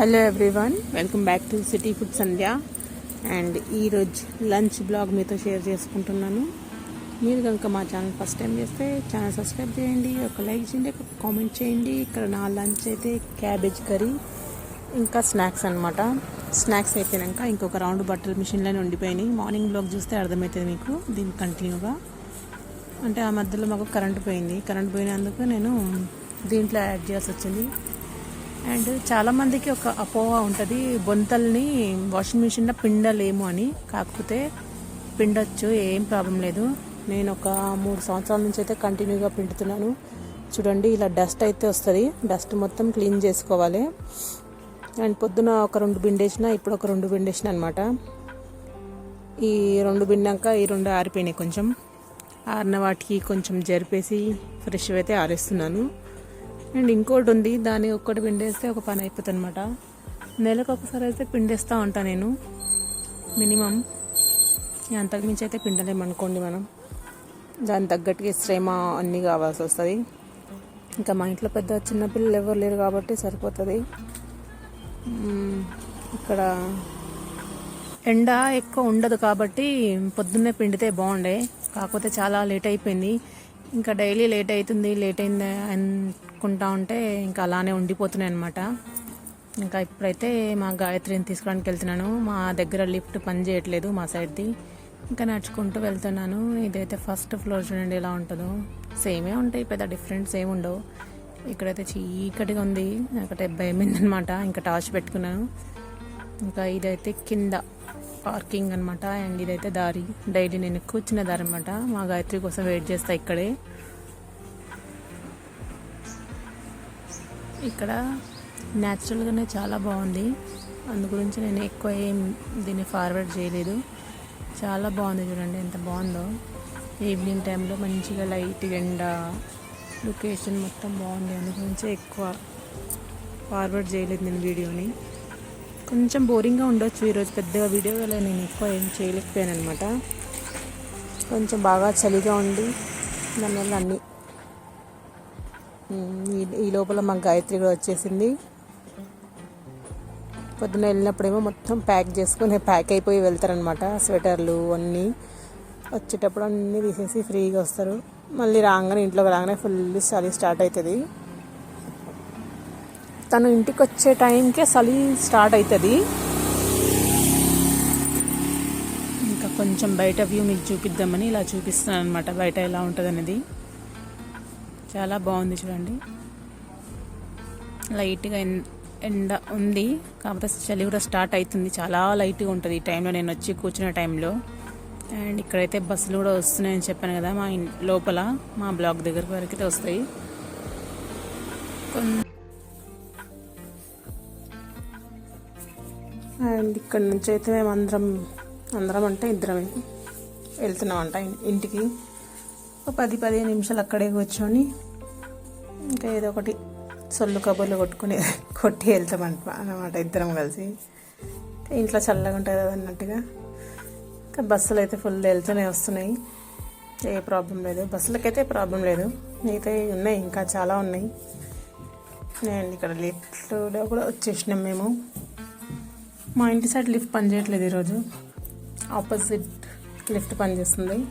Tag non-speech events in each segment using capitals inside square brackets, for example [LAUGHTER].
Hello everyone welcome back to city food Sandhya and ఈరోజు lunch blog మీతో share చేసుకుంటున్నాను. మీరు కనుక మా ఛానల్ ఫస్ట్ టైం చేస్తే ఛానల్ సబ్స్క్రైబ్ చేయండి ఒక లైక్ చేయండి ఒక కామెంట్ చేయండి. ఇక్కడ నా లంచ్ అయితే క్యాబేజ్ కర్రీ ఇంకా స్నాక్స్ అనమాట స్నాక్స్ అయిపోయాక ఇంకొక రౌండ్ బట్టల మిషన్లోనే ఉండిపోయినాయి. మార్నింగ్ బ్లాగ్ చూస్తే అర్థమవుతుంది మీకు దీన్ని కంటిన్యూగా అంటే ఆ మధ్యలో మాకు కరెంట్ పోయింది. కరెంట్ పోయినందుకు నేను దీంట్లో యాడ్ చేయాల్సి వచ్చింది. అండ్ చాలామందికి ఒక అపోహ ఉంటుంది బొంతల్ని వాషింగ్ మిషన్లో పిండలేము అని. కాకపోతే పిండొచ్చు ఏం ప్రాబ్లం లేదు. నేను ఒక మూడు సంవత్సరాల నుంచి అయితే కంటిన్యూగా పిండుతున్నాను. చూడండి ఇలా డస్ట్ అయితే వస్తుంది. డస్ట్ మొత్తం క్లీన్ చేసుకోవాలి. అండ్ పొద్దున ఒక రెండు బిండేసిన ఇప్పుడు ఒక రెండు బిండేసిన అనమాట ఈ రెండు బిండాక ఈ రెండు ఆరిపోయినాయి కొంచెం. ఆరిన వాటికి కొంచెం జరిపేసి ఫ్రెష్ అయితే ఆరేస్తున్నాను. అండ్ ఇంకోటి ఉంది దాన్ని ఒక్కటి పిండేస్తే ఒక పని అయిపోతుంది అనమాట నెలకు ఒకసారి అయితే పిండేస్తూ ఉంటాను నేను మినిమం. అంతకుమించి అయితే పిండలేమనుకోండి మనం. దాని తగ్గట్టుగా శ్రమ అన్నీ కావాల్సి వస్తుంది. ఇంకా మా ఇంట్లో పెద్ద చిన్నపిల్లలు ఎవరు లేరు కాబట్టి సరిపోతుంది. ఇక్కడ ఎండ ఎక్కువ ఉండదు కాబట్టి పొద్దున్నే పిండితే బాగుండే. కాకపోతే చాలా లేట్ అయిపోయింది. ఇంకా డైలీ లేట్ అవుతుంది లేట్ అయింది అనుకుంటా ఉంటే ఇంకా అలానే ఉండిపోతున్నాయి అనమాట ఇంకా ఇప్పుడైతే మా గాయత్రిని తీసుకోవడానికి వెళ్తున్నాను. మా దగ్గర లిఫ్ట్ పని చేయట్లేదు మా సైడ్ది. ఇంకా నడుచుకుంటూ వెళ్తున్నాను. ఇదైతే ఫస్ట్ ఫ్లోర్ చూడండి ఎలా ఉంటుందో. సేమే ఉంటాయి పెద్ద డిఫరెంట్స్ ఏమి ఉండవు. ఇక్కడైతే చీకటిగా ఉంది. నాకైతే భయమైందనమాట ఇంకా టార్చ్ పెట్టుకున్నాను. ఇంకా ఇదైతే కింద. పార్కింగ్ అనమాట అండ్ ఇదైతే దారి. డైలీ నేను కూర్చున్న దారి అనమాట మా గాయత్రి కోసం వెయిట్ చేస్తా ఇక్కడే. ఇక్కడ న్యాచురల్గానే చాలా బాగుంది. అందు గురించి నేను ఎక్కువ ఏం దీన్ని ఫార్వర్డ్ చేయలేదు. చాలా బాగుంది చూడండి ఎంత బాగుందో. ఈవినింగ్ టైంలో మంచిగా లైట్ ఎండ లొకేషన్ మొత్తం బాగుంది. అందు గురించి ఎక్కువ ఫార్వర్డ్ చేయలేదు నేను వీడియోని. కొంచెం బోరింగ్గా ఉండొచ్చు ఈరోజు పెద్దగా వీడియోలో నేను ఎక్కువ ఏం చేయలేకపోయాను అనమాట కొంచెం బాగా చలిగా ఉండి దానివల్ల అన్నీ. ఈ- ఈ లోపల మా గాయత్రి కూడా వచ్చేసింది. పొద్దున వెళ్ళినప్పుడేమో మొత్తం ప్యాక్ చేసుకుని ప్యాక్ అయిపోయి వెళ్తారనమాట స్వెటర్లు అన్నీ. వచ్చేటప్పుడు అన్నీ తీసేసి ఫ్రీగా వస్తారు. మళ్ళీ రాగానే ఇంట్లోకి రాగానే ఫుల్ చలి స్టార్ట్ అవుతుంది. తను ఇంటికి వచ్చే టైంకే చలి స్టార్ట్ అవుతుంది ఇంకా కొంచెం బయట వ్యూ మీకు చూపిద్దామని ఇలా చూపిస్తున్నాను అనమాట బయట ఎలా ఉంటుంది అనేది చాలా బాగుంది చూడండి. లైట్గా ఎన్- ఎండ ఉంది కాకపోతే చలి కూడా స్టార్ట్ అవుతుంది చాలా లైట్గా ఉంటుంది ఈ టైంలో నేను వచ్చి కూర్చున్న టైంలో. అండ్ ఇక్కడైతే బస్సులు కూడా వస్తున్నాయని చెప్పాను కదా మా లోపల మా బ్లాక్ దగ్గర వరకు అయితే వస్తాయి. కొన్- అండ్ ఇక్కడ నుంచి అయితే మేము అందరం అందరం అంటే ఇద్దరమే. వెళ్తున్నామంట ఇంటికి. ఒక పది పదిహేను నిమిషాలు అక్కడే కూర్చొని ఇంకా ఏదో ఒకటి సొల్లు కబుర్లు కొట్టుకుని [LAUGHS] కొట్టి వెళ్తామంట అనమాట ఇద్దరం కలిసి. ఇంట్లో చల్లగా ఉంటుంది కదా అన్నట్టుగా. ఇంకా బస్సులు అయితే ఫుల్ వెళ్తూనే వస్తున్నాయి. ఏ ప్రాబ్లం లేదు. బస్సులకైతే ప్రాబ్లం లేదు. మిగతా ఉన్నాయి ఇంకా చాలా ఉన్నాయి. నేను ఇక్కడ లిఫ్ట్లో కూడా వచ్చేసినాం మేము. మా ఇంటి సైడ్ లిఫ్ట్ పనిచేయట్లేదు ఈరోజు. ఆపోజిట్ లిఫ్ట్ పనిచేస్తుంది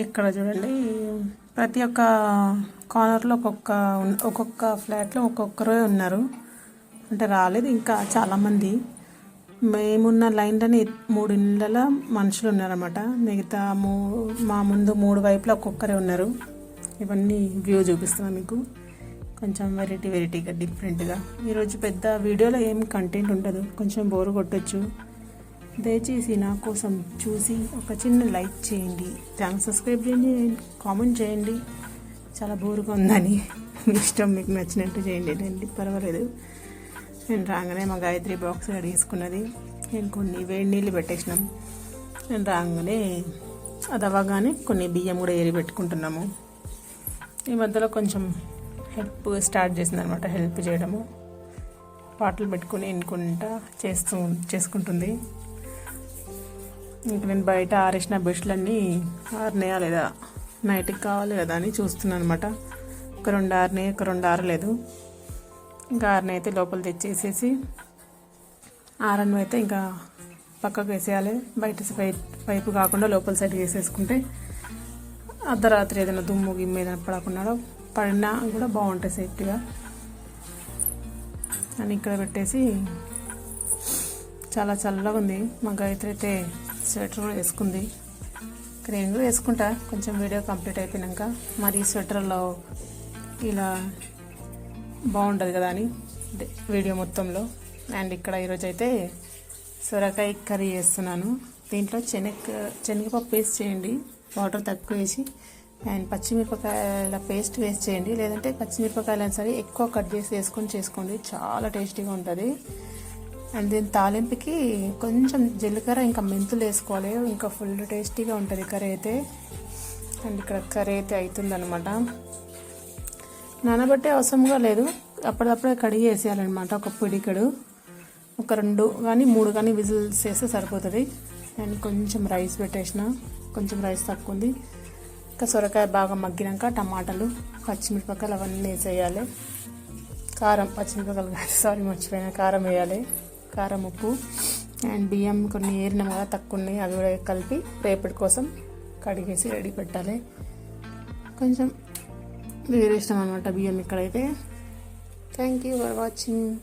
ఇక్కడ చూడండి. ప్రతి ఒక్క కార్నర్లో ఒక్కొక్క ఒక్కొక్క ఫ్లాట్లో ఒక్కొక్కరే ఉన్నారు. అంటే రాలేదు ఇంకా చాలామంది. మేమున్న లైన్లోనే మూడు ఇళ్ళ మనుషులు ఉన్నారన్నమాట. మిగతా మూ మా ముందు మూడు వైపులా ఒక్కొక్కరే ఉన్నారు. ఇవన్నీ వ్యూ చూపిస్తున్నాను మీకు. కొంచెం వెరైటీ వెరైటీగా డిఫరెంట్గా ఈరోజు పెద్ద వీడియోలో ఏం కంటెంట్ ఉండదు. కొంచెం బోర్ కొట్టచ్చు. దయచేసి నా కోసం చూసి ఒక చిన్న లైక్ చేయండి. ఛానల్ సబ్స్క్రైబ్ చేయండి కామెంట్ చేయండి. చాలా బోరుగా ఉందని మీ ఇష్టం మీకు నచ్చినట్టు చేయండి. అండి పర్వాలేదు. నేను రాగానే మా గాయత్రి బాక్స్ అడిగేసుకున్నది నేను కొన్ని వేడి నీళ్ళు పెట్టేసినాం. నేను రాగానే అది అవ్వగానే కొన్ని బియ్యం కూడా ఏరి పెట్టుకుంటున్నాము. ఈ మధ్యలో కొంచెం హెల్ప్ స్టార్ట్ చేసింది అనమాట హెల్ప్ చేయడము. పాటలు పెట్టుకుని ఎన్నుకుంటా చేస్తూ చేసుకుంటుంది. ఇంక నేను బయట ఆరేసిన బ్రష్లన్నీ ఆరినాయా లేదా? నైట్కి కావాలి కదా అని చూస్తున్నాను అనమాట ఒక రెండు ఆరినాయి ఒక రెండు ఆరలేదు. ఇంకా ఆరని అయితే లోపల తెచ్చేసేసి ఆరను అయితే ఇంకా పక్కకు వేసేయాలి. బయట వైపు వైపు కాకుండా లోపల సైడ్ వేసేసుకుంటే అర్ధరాత్రి ఏదైనా దుమ్ము గిమ్ము ఏదైనా పడకుండా పడినా కూడా బాగుంటాయి సేఫ్టీగా. అని ఇక్కడ పెట్టేసి చాలా చల్లగా ఉంది. మా గాయత్రి అయితే స్వెటర్ కూడా వేసుకుంది. ఇక్కడ నేను కూడా వేసుకుంటా. కొంచెం వీడియో కంప్లీట్ అయిపోయినాక మరి స్వెటర్లో ఇలా బాగుంటుంది కదా అని వీడియో మొత్తంలో. అండ్ ఇక్కడ ఈరోజు అయితే సొరకాయ కర్రీ చేస్తున్నాను. దీంట్లో శనగ శనగపప్పు వేసి చేయండి. వాటర్ తక్కువ వేసి అండ్ పచ్చిమిరపకాయల పేస్ట్ వేస్ట్ చేయండి లేదంటే పచ్చిమిరపకాయలు సరే ఎక్కువ కట్ చేసి వేసుకొని చేసుకోండి. చాలా టేస్టీగా ఉంటుంది. అండ్ దీని తాలింపుకి కొంచెం జీలకర్ర ఇంకా మెంతులు వేసుకోవాలి. ఇంకా ఫుల్ టేస్టీగా ఉంటుంది కర్రీ అయితే. అండ్ ఇక్కడ కర్రీ అయితే అవుతుందనమాట నానబట్టే అవసరంగా లేదు. అప్పటికప్పుడే కడిగి వేసేయాలన్నమాట. ఒక పిడికడు. ఒక రెండు కానీ మూడు కానీ విజిల్స్ వేస్తే సరిపోతుంది. అండ్ కొంచెం రైస్ పెట్టేసిన. కొంచెం రైస్ తక్కువ ఉంది. సొరకాయ బాగా మగ్గినాక టమాటాలు పచ్చిమిరపకాయలు అవన్నీ వేసేయాలి. కారం పచ్చిమిరపకాయలు కాదు సారీ మర్చిపోయిన. కారం వేయాలి. కారం ఉప్పు అండ్ బియ్యం కొన్ని ఏరినాం కదా తక్కువ ఉన్నాయి అవి కూడా కలిపి రేపటి కోసం కడిగేసి రెడీ పెట్టాలి. కొంచెం వేరే ఇష్టం అనమాట బియ్యం ఇక్కడైతే. Thank you for watching